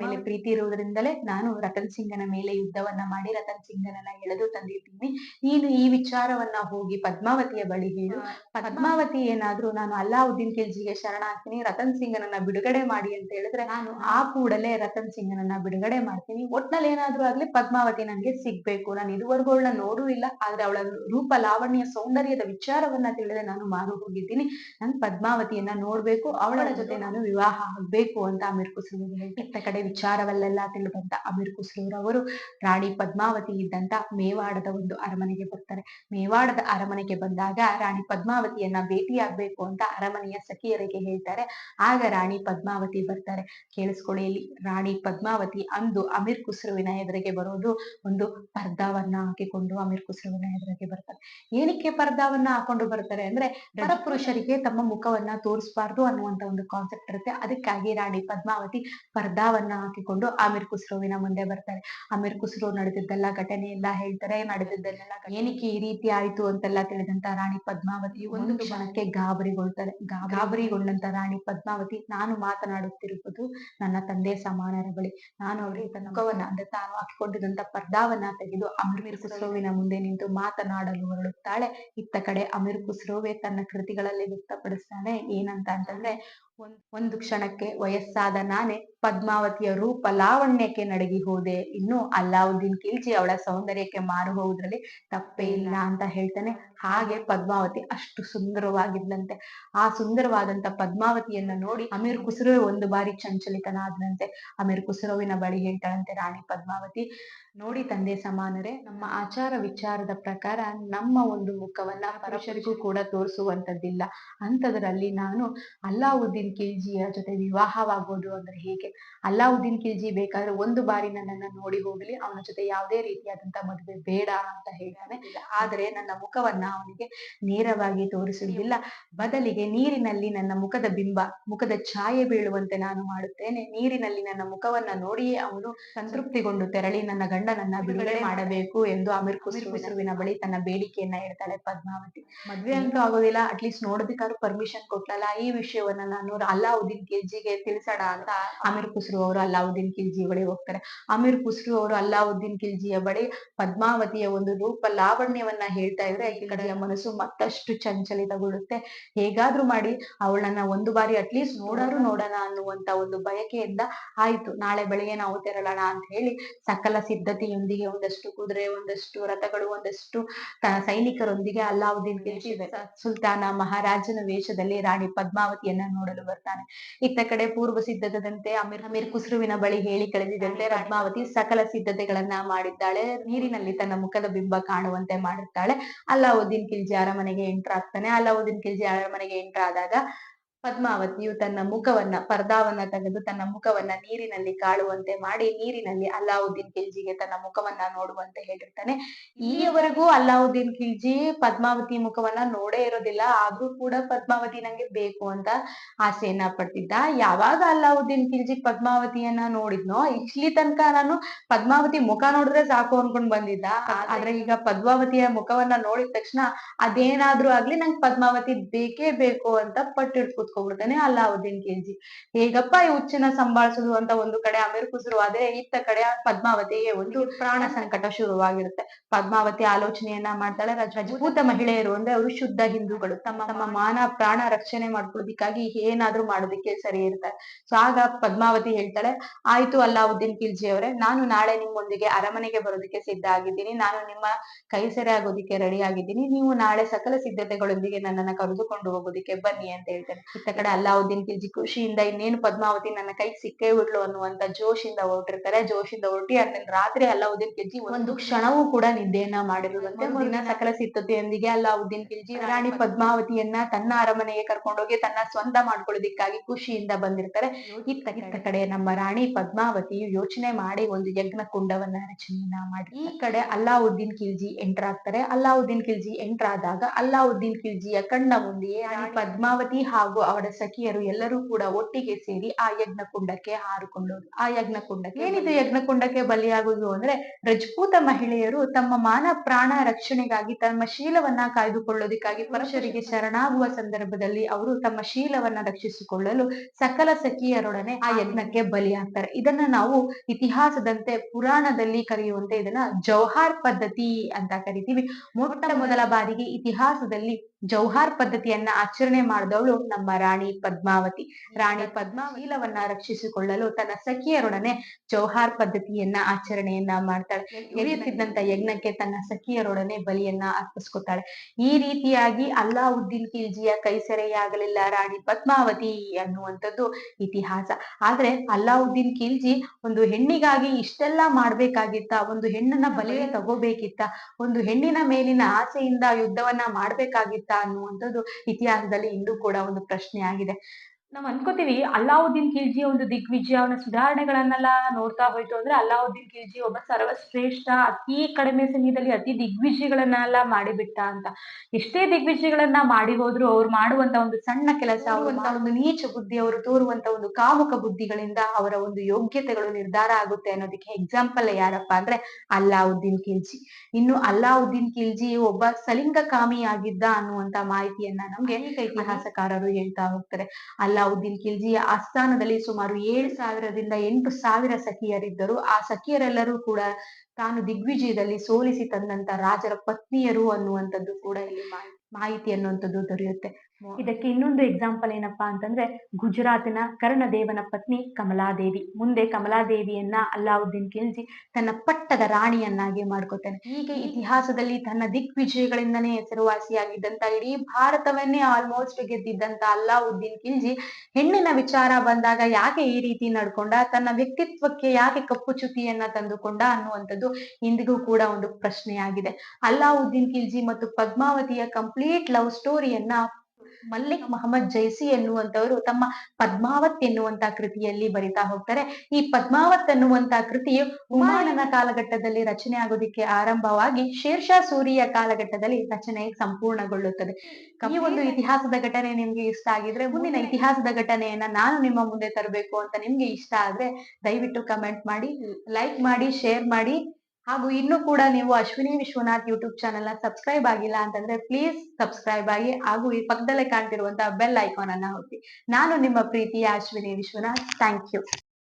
ಮೇಲೆ ಪ್ರೀತಿ ಇರುವುದರಿಂದಲೇ ನಾನು ರತನ್ ಸಿಂಗನ ಮೇಲೆ ಯುದ್ಧವನ್ನ ಮಾಡಿ ರತನ್ ಸಿಂಗನನ್ನ ಎಳೆದು ತಂದಿದ್ದೀನಿ ನೀನು ಈ ವಿಚಾರವನ್ನ ಹೋಗಿ ಪದ್ಮಾವತಿಯ ಬಳಿ ಹೇಳು. ಪದ್ಮಾವತಿ ಏನಾದ್ರೂ ನಾನು ಅಲ್ಲಾವುದ್ದೀನ್ ಖಿಲ್ಜಿಗೆ ಶರಣ ಹಾಕ್ತೀನಿ ರತನ್ ಸಿಂಗನನ್ನ ಬಿಡುಗಡೆ ಮಾಡಿ ಅಂತ ಹೇಳಿದ್ರೆ ನಾನು ಆ ಕೂಡಲೇ ರತನ್ ಸಿಂಗನನ್ನ ಬಿಡುಗಡೆ ಮಾಡ್ತೀನಿ. ಒಟ್ನಲ್ಲಿ ಏನಾದ್ರೂ ಆಗ್ಲಿ ಪದ್ಮಾವತಿ ನನ್ಗೆ ಸಿಗ್ಬೇಕು. ನಾನು ಇದುವರೆಗೂ ಅವಳನ್ನ ನೋಡೂ ಇಲ್ಲ. ಆದ್ರೆ ಅವಳ ರೂಪ ಲಾವಣ್ಯ ಸೌಂದರ್ಯದ ವಿಚಾರವನ್ನ ತಿಳಿದ್ರೆ ನಾನು ಮಾರು ಹೋಗಿದ್ದೀನಿ. ನನ್ ಪದ್ಮಾವತಿಯನ್ನ ನೋಡ್ಬೇಕು. ಅವಳ ಜೊತೆ ನಾನು ವಿವಾಹ ಆಗ್ಬೇಕು ಅಂತ ಅಮೀರ್ ಹೇಳಿ ಇತ್ತ ಕಡೆ ವಿಚಾರವಲ್ಲೆಲ್ಲ ತಿಳಿದಂತ ಅಮೀರ್ ಖುಸ್ರೂರವರು ರಾಣಿ ಪದ್ಮಾವತಿ ಇದ್ದಂತ ಮೇವಾಡದ ಒಂದು ಅರಮನೆಗೆ ಬರ್ತಾರೆ. ಮೇವಾಡದ ಅರಮನೆಗೆ ಬಂದಾಗ ರಾಣಿ ಪದ್ಮಾವತಿಯನ್ನ ಭೇಟಿಯಾಗ್ಬೇಕು ಅಂತ ಅರಮನೆಯ ಸಖಿಯರಿಗೆ ಹೇಳ್ತಾರೆ. ಆಗ ರಾಣಿ ಪದ್ಮಾವತಿ ಬರ್ತಾರೆ. ಕೇಳಿಸ್ಕೊಳ್ಳಿ ರಾಣಿ ಪದ್ಮಾವತಿ ಅಂದು ಅಮೀರ್ ಖುಸ್ರುವಿನ ಎದುರಿಗೆ ಬರೋದು ಒಂದು ಪರ್ದಾವನ್ನ ಹಾಕಿಕೊಂಡು ಅಮೀರ್ ಖುಸ್ರುವಿನ ಎದುರಿಗೆ ಬರ್ತಾರೆ. ಏನಕ್ಕೆ ಪರ್ದಾವನ್ನ ಹಾಕೊಂಡು ಬರ್ತಾರೆ ಅಂದ್ರೆ ಪರಪುರುಷರಿಗೆ ತಮ್ಮ ಮುಖವನ್ನ ತೋರಿಸಬಾರ್ದು ಅನ್ನುವಂತ ಒಂದು ಕಾನ್ಸೆಪ್ಟ್ ಇರುತ್ತೆ. ಅದಕ್ಕಾಗಿ ರಾಣಿ ಪದ್ಮಾವತಿ ಪರ್ದಾವನ್ನ ಹಾಕಿಕೊಂಡು ಅಮೀರ್ ಖುಸ್ರುವಿನ ಮುಂದೆ ಬರ್ತಾರೆ. ಅಮೀರ್ ಖುಸ್ರು ನಡೆದಿದ್ದೆಲ್ಲ ಘಟನೆ ಎಲ್ಲ ಹೇಳ್ತಾರೆ ನಡೆದಿದ್ದೆಲ್ಲ ಏನಕ್ಕೆ ಈ ರೀತಿ ಆಯ್ತು ಅಂತೆಲ್ಲ ತಿಳಿದಂತ ರಾಣಿ ಪದ್ಮಾವತಿ ಒಂದು ಕ್ಷಣಕ್ಕೆ ಗಾಬರಿಗೊಳ್ತಾರೆ. ಗಾಬರಿಗೊಂಡಂತ ರಾಣಿ ಪದ್ಮಾವತಿ ನಾನು ಮಾತನಾಡುತ್ತಿರುವುದು ನನ್ನ ತಂದೆ ಸಮಾನರ ಬಳಿ. ನಾನು ಅವರಿಗೆ ತನ್ನ ಮುಖವನ್ನ ಅಂದ್ರೆ ತಾನು ಹಾಕಿಕೊಂಡಿದ್ದಂತ ಪರ್ದಾವನ್ನ ತೆಗೆದು ಅಮೀರ್ ಖುಸ್ರೋವಿನ ಮುಂದೆ ನಿಂತು ಮಾತನಾಡಲು ಹೊರಡುತ್ತಾಳೆ. ಇತ್ತ ಕಡೆ ಅಮೀರ್ ಖುಸ್ರೋವೆ ತನ್ನ ಕೃತಿಗಳಲ್ಲಿ ವ್ಯಕ್ತಪಡಿಸ್ತಾನೆ ಏನಂತ ಅಂತಂದ್ರೆ ಒಂದ್ ಕ್ಷಣಕ್ಕೆ ವಯಸ್ಸಾದ ನಾನೇ ಪದ್ಮಾವತಿಯ ರೂಪ ಲಾವಣ್ಯಕ್ಕೆ ನಡಗಿ ಹೋದೆ. ಇನ್ನು ಅಲ್ಲಾವುದ್ದೀನ್ ಕಿಲ್ಜಿ ಅವಳ ಸೌಂದರ್ಯಕ್ಕೆ ಮಾರು ಹೋಗುದ್ರಲ್ಲಿ ತಪ್ಪೇ ಇಲ್ಲ ಅಂತ ಹೇಳ್ತಾನೆ. ಹಾಗೆ ಪದ್ಮಾವತಿ ಅಷ್ಟು ಸುಂದರವಾಗಿದ್ಲಂತೆ. ಆ ಸುಂದರವಾದಂತ ಪದ್ಮಾವತಿಯನ್ನ ನೋಡಿ ಅಮೀರ್ ಖುಸ್ರೋ ಒಂದು ಬಾರಿ ಚಂಚಲಿತನಾದನಂತೆ ಅಮೀರ್ ಕುಸ್ರೋವಿನ ಬಳಿ ಹೇಳ್ತಾಳಂತೆ, ರಾಣಿ ಪದ್ಮಾವತಿ ನೋಡಿ ತಂದೆ ಸಮಾನರೇ ನಮ್ಮ ಆಚಾರ ವಿಚಾರದ ಪ್ರಕಾರ ನಮ್ಮ ಒಂದು ಮುಖವನ್ನ ಪರಶರಿಗೂ ಕೂಡ ತೋರಿಸುವಂತದ್ದಿಲ್ಲ ಅಂತದ್ರಲ್ಲಿ ನಾನು ಅಲ್ಲಾವುದ್ದೀನ್ ಖಿಲ್ಜಿಯ ಜೊತೆ ವಿವಾಹವಾಗೋದು ಅಂದ್ರೆ ಹೇಗೆ? ಅಲ್ಲಾವುದ್ದೀನ್ ಖಿಲ್ಜಿ ಬೇಕಾದ್ರೆ ಒಂದು ಬಾರಿ ನನ್ನನ್ನ ನೋಡಿ ಹೋಗಲಿ ಅವನ ಜೊತೆ ಯಾವುದೇ ರೀತಿಯಾದಂತಹ ಮದುವೆ ಬೇಡ ಅಂತ ಹೇಳ್ತಾನೆ. ಆದ್ರೆ ನನ್ನ ಮುಖವನ್ನ ಅವನಿಗೆ ನೇರವಾಗಿ ತೋರಿಸುವುದಿಲ್ಲ. ಬದಲಿಗೆ ನೀರಿನಲ್ಲಿ ನನ್ನ ಮುಖದ ಬಿಂಬ ಮುಖದ ಛಾಯೆ ಬೀಳುವಂತೆ ನಾನು ಮಾಡುತ್ತೇನೆ. ನೀರಿನಲ್ಲಿ ನನ್ನ ಮುಖವನ್ನ ನೋಡಿಯೇ ಅವನು ಸಂತೃಪ್ತಿಗೊಂಡು ತೆರಳಿ ನನ್ನ ಗಂಡನನ್ನ ಬಿಡುಗಡೆ ಮಾಡಬೇಕು ಎಂದು ಅಮೀರ್ ಖುಸ್ರುವಿನ ಬಳಿ ತನ್ನ ಬೇಡಿಕೆಯನ್ನ ಇಡ್ತಾಳೆ ಪದ್ಮಾವತಿ. ಮದ್ವೆ ಅಂತೂ ಆಗೋದಿಲ್ಲ ಅಟ್ಲೀಸ್ಟ್ ನೋಡೋದಕ್ಕಾದ್ರೂ ಪರ್ಮಿಷನ್ ಕೊಟ್ಲಲ್ಲ ಈ ವಿಷಯವನ್ನ ನಾನು ಅಲ್ಲಾವುದ್ದೀನ್ ಖಿಲ್ಜಿಗೆ ತಿಳಿಸೋಣ ಅಂತ ಅಮೀರ್ ಖುಸ್ರು ಅವರು ಅಲ್ಲಾವುದ್ದೀನ್ ಖಿಲ್ಜಿ ಬಳಿ ಹೋಗ್ತಾರೆ. ಅಮೀರ್ ಖುಸ್ರು ಅವರು ಅಲ್ಲಾವುದ್ದೀನ್ ಖಿಲ್ಜಿಯ ಬಳಿ ಪದ್ಮಾವತಿಯ ಒಂದು ರೂಪ ಲಾವಣ್ಯವನ್ನ ಹೇಳ್ತಾ ಇದ್ರೆ ಈ ಕಡೆಯ ಮನಸ್ಸು ಮತ್ತಷ್ಟು ಚಂಚಲಿತಗೊಳ್ಳುತ್ತೆ. ಹೇಗಾದ್ರೂ ಮಾಡಿ ಅವಳನ್ನ ಒಂದು ಬಾರಿ ಅಟ್ಲೀಸ್ಟ್ ನೋಡಾರು ನೋಡೋಣ. ಅನ್ನುವಂತ ಒಂದು ಬಯಕೆಯಿಂದ ಆಯ್ತು ನಾಳೆ ಬೆಳಿಗ್ಗೆ ನಾವು ತೆರಳೋಣ ಅಂತ ಹೇಳಿ ಸಕಲ ಸಿದ್ಧತೆಯೊಂದಿಗೆ ಒಂದಷ್ಟು ಕುದುರೆ ಒಂದಷ್ಟು ರಥಗಳು ಒಂದಷ್ಟು ಸೈನಿಕರೊಂದಿಗೆ ಅಲ್ಲಾವುದ್ದೀನ್ ಖಿಲ್ಜಿ ಸುಲ್ತಾನ ಮಹಾರಾಜನ ವೇಷದಲ್ಲಿ ರಾಣಿ ಪದ್ಮಾವತಿಯನ್ನ ನೋಡಲು ಬರ್ತಾನೆ. ಇತ್ತ ಕಡೆ ಪೂರ್ವ ಸಿದ್ಧತೆದಂತೆ ಅಮೀರ್ ಅಮೀರ್ ಕುಸುರುವಿನ ಬಳಿ ಹೇಳಿ ಕಳೆದಿದ್ದಂತೆ ಪದ್ಮಾವತಿ ಸಕಲ ಸಿದ್ಧತೆಗಳನ್ನ ಮಾಡಿದ್ದಾಳೆ. ನೀರಿನಲ್ಲಿ ತನ್ನ ಮುಖದ ಬಿಂಬ ಕಾಣುವಂತೆ ಮಾಡಿರ್ತಾಳೆ ಅಲ್ಲಾವುದ್ದೀನ್ ಖಿಲ್ಜಿ ಅರಮನೆಗೆ ಎಂಟ್ರ್ ಆಗ್ತಾನೆ. ಅಲ್ಲಾವುದ್ದೀನ್ ಖಿಲ್ಜಿ ಅರಮನೆಗೆ ಎಂಟ್ರ್ ಆದಾಗ ಪದ್ಮಾವತಿಯು ತನ್ನ ಮುಖವನ್ನ ಪರ್ದಾವನ್ನ ತೆಗೆದು ತನ್ನ ಮುಖವನ್ನ ನೀರಿನಲ್ಲಿ ಕಾಳುವಂತೆ ಮಾಡಿ ನೀರಿನಲ್ಲಿ ಅಲ್ಲಾವುದ್ದೀನ್ ಖಿಲ್ಜಿಗೆ ತನ್ನ ಮುಖವನ್ನ ನೋಡುವಂತೆ ಹೇಳಿರ್ತಾನೆ. ಈವರೆಗೂ ಅಲ್ಲಾವುದ್ದೀನ್ ಖಿಲ್ಜಿ ಪದ್ಮಾವತಿ ಮುಖವನ್ನ ನೋಡೇ ಇರೋದಿಲ್ಲ ಆದ್ರೂ ಕೂಡ ಪದ್ಮಾವತಿ ನಂಗೆ ಬೇಕು ಅಂತ ಆಸೆಯನ್ನ ಪಡ್ತಿದ್ದ. ಯಾವಾಗ ಅಲ್ಲಾವುದ್ದೀನ್ ಖಿಲ್ಜಿ ಪದ್ಮಾವತಿಯನ್ನ ನೋಡಿದ್ನೋ ಇಲ್ಲಿ ತನಕ ನಾನು ಪದ್ಮಾವತಿ ಮುಖ ನೋಡಿದ್ರೆ ಸಾಕು ಅನ್ಕೊಂಡ್ ಬಂದಿದ್ದ. ಆದ್ರೆ ಈಗ ಪದ್ಮಾವತಿಯ ಮುಖವನ್ನ ನೋಡಿದ ತಕ್ಷಣ ಅದೇನಾದ್ರೂ ಆಗ್ಲಿ ನಂಗೆ ಪದ್ಮಾವತಿ ಬೇಕೇ ಬೇಕು ಅಂತ ಪಟ್ಟಿಡ್ ಕೂತ್ಕೊಬಿಡ್ತಾನೆ ಅಲ್ಲಾವುದ್ದೀನ್ ಖಿಲ್ಜಿ ಹೇಗಪ್ಪ ಈ ಹುಚ್ಚನ ಸಂಭಾಳಿಸುದು ಅಂತ ಒಂದು ಕಡೆ ಅಮೀರ್ ಖುಸ್ರು ಆದ್ರೆ ಇತ್ತ ಕಡೆ ಪದ್ಮಾವತಿಗೆ ಒಂದು ಪ್ರಾಣ ಸಂಕಟ ಶುರುವಾಗಿರುತ್ತೆ. ಪದ್ಮಾವತಿ ಆಲೋಚನೆಯನ್ನ ಮಾಡ್ತಾಳೆ. ರಜ- ರಜಪೂತ ಮಹಿಳೆಯರು ಅಂದ್ರೆ ಅವರು ಶುದ್ಧ ಹಿಂದೂಗಳು. ತಮ್ಮ ತಮ್ಮ ಮಾನ, ಪ್ರಾಣ ರಕ್ಷಣೆ ಮಾಡ್ಕೊಳ್ಳೋದಿಕ್ಕಾಗಿ ಏನಾದ್ರೂ ಮಾಡೋದಿಕ್ಕೆ ಸರಿ ಇರ್ತಾರೆ. ಸೊ ಆಗ ಪದ್ಮಾವತಿ ಹೇಳ್ತಾಳೆ, ಆಯ್ತು ಅಲ್ಲಾವುದ್ದೀನ್ ಖಿಲ್ಜಿ ಅವರೇ ನಾನು ನಾಳೆ ನಿಮ್ಮೊಂದಿಗೆ ಅರಮನೆಗೆ ಬರೋದಕ್ಕೆ ಸಿದ್ಧ ಆಗಿದ್ದೀನಿ. ನಾನು ನಿಮ್ಮ ಕೈ ಸೆರೆ ಆಗೋದಿಕ್ಕೆ ರೆಡಿ ಆಗಿದ್ದೀನಿ. ನೀವು ನಾಳೆ ಸಕಲ ಸಿದ್ಧತೆಗಳೊಂದಿಗೆ ನನ್ನನ್ನ ಕರೆದುಕೊಂಡು ಹೋಗೋದಿಕ್ಕೆ ಬನ್ನಿ ಅಂತ ಹೇಳ್ತಾರೆ ಇತ್ತ ಕಡೆ ಅಲ್ಲಾವುದ್ದೀನ್ ಖಿಲ್ಜಿ ಖುಷಿಯಿಂದ ಇನ್ನೇನು ಪದ್ಮಾವತಿ ನನ್ನ ಕೈ ಸಿಕ್ಕೇ ಬಿಡ್ಲು ಅನ್ನುವಂತ ಜೋಶಿಂದ ಹೊರಟಿರ್ತಾರೆ. ಜೋಶಿಂದ ಹೊರಟಿ ಅದನ್ನ ರಾತ್ರಿ ಅಲ್ಲಾವುದ್ದೀನ್ ಖಿಲ್ಜಿ ಒಂದು ಕ್ಷಣವೂ ಕೂಡ ನಿದ್ದೆಯನ್ನ ಮಾಡಿರುವಂತೆ ದಿನ ಸಕಲ ಸಿದ್ಧತೆಯೊಂದಿಗೆ ಅಲ್ಲಾವುದ್ದೀನ್ ಖಿಲ್ಜಿ ರಾಣಿ ಪದ್ಮಾವತಿಯನ್ನ ತನ್ನ ಅರಮನೆಗೆ ಕರ್ಕೊಂಡೋಗಿ ತನ್ನ ಸ್ವಂತ ಮಾಡ್ಕೊಳ್ಳೋದಿಕ್ಕಾಗಿ ಖುಷಿಯಿಂದ ಬಂದಿರ್ತಾರೆ. ಇತ್ತ ಇತ್ತ ಕಡೆ ನಮ್ಮ ರಾಣಿ ಪದ್ಮಾವತಿಯು ಯೋಚನೆ ಮಾಡಿ ಒಂದು ಯಜ್ಞ ಕುಂಡವನ್ನ ರಚನೆಯನ್ನ ಮಾಡಿ ಈ ಕಡೆ ಅಲ್ಲಾವುದ್ದೀನ್ ಖಿಲ್ಜಿ ಎಂಟರ್ ಆಗ್ತಾರೆ. ಅಲ್ಲಾವುದ್ದೀನ್ ಖಿಲ್ಜಿ ಎಂಟರ್ ಆದಾಗ ಅಲ್ಲಾವುದ್ದೀನ್ ಖಿಲ್ಜಿಯ ಕಣ್ಣ ಮುಂದೆಯೇ ಪದ್ಮಾವತಿ ಹಾಗೂ ಅವರ ಸಖಿಯರು ಎಲ್ಲರೂ ಕೂಡ ಒಟ್ಟಿಗೆ ಸೇರಿ ಆ ಯಜ್ಞ ಕುಂಡಕ್ಕೆ ಆ ಯಜ್ಞ ಕುಂಡಕ್ಕೆ ಏನಿದು ಯಜ್ಞ ಕುಂಡಕ್ಕೆ ಬಲಿಯಾಗುವುದು ಅಂದ್ರೆ ರಜಪೂತ ಮಹಿಳೆಯರು ತಮ್ಮ ಮಾನ ಪ್ರಾಣ ರಕ್ಷಣೆಗಾಗಿ ತಮ್ಮ ಶೀಲವನ್ನ ಕಾಯ್ದುಕೊಳ್ಳೋದಿಕ್ಕಾಗಿ ಪುರುಷರಿಗೆ ಶರಣಾಗುವ ಸಂದರ್ಭದಲ್ಲಿ ಅವರು ತಮ್ಮ ಶೀಲವನ್ನ ರಕ್ಷಿಸಿಕೊಳ್ಳಲು ಸಕಲ ಸಖಿಯರೊಡನೆ ಆ ಯಜ್ಞಕ್ಕೆ ಬಲಿಯಾಗ್ತಾರೆ. ಇದನ್ನ ನಾವು ಇತಿಹಾಸದಂತೆ ಪುರಾಣದಲ್ಲಿ ಕರೆಯುವಂತೆ ಇದನ್ನ ಜೌಹಾರ್ ಪದ್ಧತಿ ಅಂತ ಕರಿತೀವಿ. ಮೊಟ್ಟ ಮೊದಲ ಬಾರಿಗೆ ಇತಿಹಾಸದಲ್ಲಿ ಜೌಹಾರ್ ಪದ್ಧತಿಯನ್ನ ಆಚರಣೆ ಮಾಡಿದವಳು ನಮ್ಮ ರಾಣಿ ಪದ್ಮಾವತಿ. ರಾಣಿ ಪದ್ಮಾವೀಲವನ್ನ ರಕ್ಷಿಸಿಕೊಳ್ಳಲು ತನ್ನ ಸಖಿಯರೊಡನೆ ಜೌಹಾರ್ ಪದ್ಧತಿಯನ್ನ ಆಚರಣೆಯನ್ನ ಮಾಡ್ತಾಳೆ. ಎಳೆಯುತ್ತಿದ್ದಂತ ಯಜ್ಞಕ್ಕೆ. ತನ್ನ ಸಖಿಯರೊಡನೆ ಬಲಿಯನ್ನ ಅರ್ಪಿಸ್ಕೊತಾಳೆ. ಈ ರೀತಿಯಾಗಿ ಅಲ್ಲಾವುದ್ದೀನ್ ಖಿಲ್ಜಿಯ ಕೈಸೆರೆಯಾಗಲಿಲ್ಲ ರಾಣಿ ಪದ್ಮಾವತಿ ಅನ್ನುವಂಥದ್ದು ಇತಿಹಾಸ. ಆದ್ರೆ ಅಲ್ಲಾವುದ್ದೀನ್ ಖಿಲ್ಜಿ ಒಂದು ಹೆಣ್ಣಿಗಾಗಿ ಇಷ್ಟೆಲ್ಲಾ ಮಾಡ್ಬೇಕಾಗಿತ್ತ ಒಂದು ಹೆಣ್ಣನ್ನ ಬಲಿಗೆ ತಗೋಬೇಕಿತ್ತ ಒಂದು ಹೆಣ್ಣಿನ ಮೇಲಿನ ಆಸೆಯಿಂದ ಯುದ್ಧವನ್ನ ಮಾಡ್ಬೇಕಾಗಿತ್ತ ಅನ್ನುವಂಥದ್ದು ಇತಿಹಾಸದಲ್ಲಿ ಇಂದು ಕೂಡ ಒಂದು ಪ್ರಶ್ನೆ ಆಗಿದೆ ನಾವ್ ಅನ್ಕೋತೀವಿ ಅಲ್ಲಾವುದ್ದೀನ್ ಖಿಲ್ಜಿ ಒಂದು ದಿಗ್ವಿಜಯ ಅವನ ಸುಧಾರಣೆಗಳನ್ನೆಲ್ಲ ನೋಡ್ತಾ ಹೋಯ್ತು ಅಂದ್ರೆ ಅಲ್ಲಾವುದ್ದೀನ್ ಖಿಲ್ಜಿ ಒಬ್ಬ ಸರ್ವಶ್ರೇಷ್ಠ ಅತಿ ಕಡಿಮೆ ಸಮಯದಲ್ಲಿ ಅತಿ ದಿಗ್ವಿಜಯಗಳನ್ನೆಲ್ಲ ಮಾಡಿಬಿಟ್ಟ ಅಂತ. ಎಷ್ಟೇ ದಿಗ್ವಿಜಯಗಳನ್ನ ಮಾಡಿ ಹೋದ್ರು ಅವ್ರು ಮಾಡುವಂತ ಒಂದು ಸಣ್ಣ ಕೆಲಸ ಅವರುವಂತ ಒಂದು ನೀಚ ಬುದ್ಧಿ ಅವರು ತೋರುವಂತ ಒಂದು ಕಾಮುಕ ಬುದ್ಧಿಗಳಿಂದ ಅವರ ಒಂದು ಯೋಗ್ಯತೆಗಳು ನಿರ್ಧಾರ ಆಗುತ್ತೆ ಅನ್ನೋದಕ್ಕೆ ಎಕ್ಸಾಂಪಲ್ ಯಾರಪ್ಪ ಅಂದ್ರೆ ಅಲ್ಲಾವುದ್ದೀನ್ ಖಿಲ್ಜಿ. ಇನ್ನು ಅಲ್ಲಾವುದ್ದೀನ್ ಖಿಲ್ಜಿ ಒಬ್ಬ ಸಲಿಂಗಕಾಮಿಯಾಗಿದ್ದ ಅನ್ನುವಂತ ಮಾಹಿತಿಯನ್ನ ನಮ್ಗೆ ಇತಿಹಾಸಕಾರರು ಹೇಳ್ತಾ ಹೋಗ್ತಾರೆ. ಅಲ್ಲಾವುದ್ದೀನ್ ಖಿಲ್ಜಿಯ ಆಸ್ಥಾನದಲ್ಲಿ ಸುಮಾರು ಏಳು ಸಾವಿರದಿಂದ ಎಂಟು ಸಾವಿರ ಸಖಿಯರಿದ್ದರು. ಆ ಸಖಿಯರೆಲ್ಲರೂ ಕೂಡ ತಾನು ದಿಗ್ವಿಜಯದಲ್ಲಿ ಸೋಲಿಸಿ ತಂದಂತ ರಾಜರ ಪತ್ನಿಯರು ಅನ್ನುವಂಥದ್ದು ಕೂಡ ಇಲ್ಲಿ ಮಾಹಿತಿ ಅನ್ನುವಂಥದ್ದು ದೊರೆಯುತ್ತೆ. ಇದಕ್ಕೆ ಇನ್ನೊಂದು ಎಕ್ಸಾಂಪಲ್ ಏನಪ್ಪಾ ಅಂತಂದ್ರೆ ಗುಜರಾತಿನ ಕರ್ಣದೇವನ ಪತ್ನಿ ಕಮಲಾದೇವಿ. ಮುಂದೆ ಕಮಲಾದೇವಿಯನ್ನ ಅಲ್ಲಾವುದ್ದೀನ್ ಖಿಲ್ಜಿ ತನ್ನ ಪಟ್ಟದ ರಾಣಿಯನ್ನಾಗಿ ಮಾಡ್ಕೊತಾನೆ. ಹೀಗೆ ಇತಿಹಾಸದಲ್ಲಿ ತನ್ನ ದಿಗ್ವಿಜಯಗಳಿಂದನೇ ಹೆಸರುವಾಸಿಯಾಗಿದ್ದಂತ ಇಡೀ ಭಾರತವನ್ನೇ ಆಲ್ಮೋಸ್ಟ್ ಗೆದ್ದಿದ್ದಂತ ಅಲ್ಲಾವುದ್ದೀನ್ ಖಿಲ್ಜಿ ಹೆಣ್ಣಿನ ವಿಚಾರ ಬಂದಾಗ ಯಾಕೆ ಈ ರೀತಿ ನಡ್ಕೊಂಡ ತನ್ನ ವ್ಯಕ್ತಿತ್ವಕ್ಕೆ ಯಾಕೆ ಕಪ್ಪು ಚ್ಯುತಿಯನ್ನ ತಂದುಕೊಂಡ ಅನ್ನುವಂಥದ್ದು ಇಂದಿಗೂ ಕೂಡ ಒಂದು ಪ್ರಶ್ನೆಯಾಗಿದೆ. ಅಲ್ಲಾವುದ್ದೀನ್ ಖಿಲ್ಜಿ ಮತ್ತು ಪದ್ಮಾವತಿಯ ಕಂಪ್ಲೀಟ್ ಲವ್ ಸ್ಟೋರಿಯನ್ನ ಮಲ್ಲಿಕ್ ಮೊಹಮ್ಮದ್ ಜೈಸಿ ಎನ್ನುವಂತವರು ತಮ್ಮ ಪದ್ಮಾವತ್ ಎನ್ನುವಂತ ಕೃತಿಯಲ್ಲಿ ಬರಿತಾ ಹೋಗ್ತಾರೆ. ಈ ಪದ್ಮಾವತ್ ಅನ್ನುವಂತ ಕೃತಿಯು ಹುಮಾಯನ ಕಾಲಘಟ್ಟದಲ್ಲಿ ರಚನೆ ಆಗೋದಿಕ್ಕೆ ಆರಂಭವಾಗಿ ಶೇರ್ಷಾ ಸೂರಿಯ ಕಾಲಘಟ್ಟದಲ್ಲಿ ರಚನೆ ಸಂಪೂರ್ಣಗೊಳ್ಳುತ್ತದೆ. ಈ ಒಂದು ಇತಿಹಾಸದ ಘಟನೆ ನಿಮ್ಗೆ ಇಷ್ಟ ಆಗಿದ್ರೆ ಮುಂದಿನ ಇತಿಹಾಸದ ಘಟನೆಯನ್ನ ನಾನು ನಿಮ್ಮ ಮುಂದೆ ತರಬೇಕು ಅಂತ ನಿಮ್ಗೆ ಇಷ್ಟ ಆದ್ರೆ ದಯವಿಟ್ಟು ಕಮೆಂಟ್ ಮಾಡಿ ಲೈಕ್ ಮಾಡಿ ಶೇರ್ ಮಾಡಿ. ಹಾಗೂ ಇನ್ನು ಕೂಡ ನೀವು ಅಶ್ವಿನಿ ವಿಶ್ವನಾಥ್ ಯೂಟ್ಯೂಬ್ ಚಾನೆಲ್ನ ಸಬ್ಸ್ಕ್ರೈಬ್ ಆಗಿಲ್ಲ ಅಂತಂದ್ರೆ ಪ್ಲೀಸ್ ಸಬ್ಸ್ಕ್ರೈಬ್ ಆಗಿ ಹಾಗೂ ಈ ಪಕ್ಕದಲ್ಲೇ ಕಾಣ್ತಿರುವಂತಹ ಬೆಲ್ ಐಕಾನ್ ಅನ್ನ ಒತ್ತಿ. ನಾನು ನಿಮ್ಮ ಪ್ರೀತಿಯ ಅಶ್ವಿನಿ ವಿಶ್ವನಾಥ್. Thank you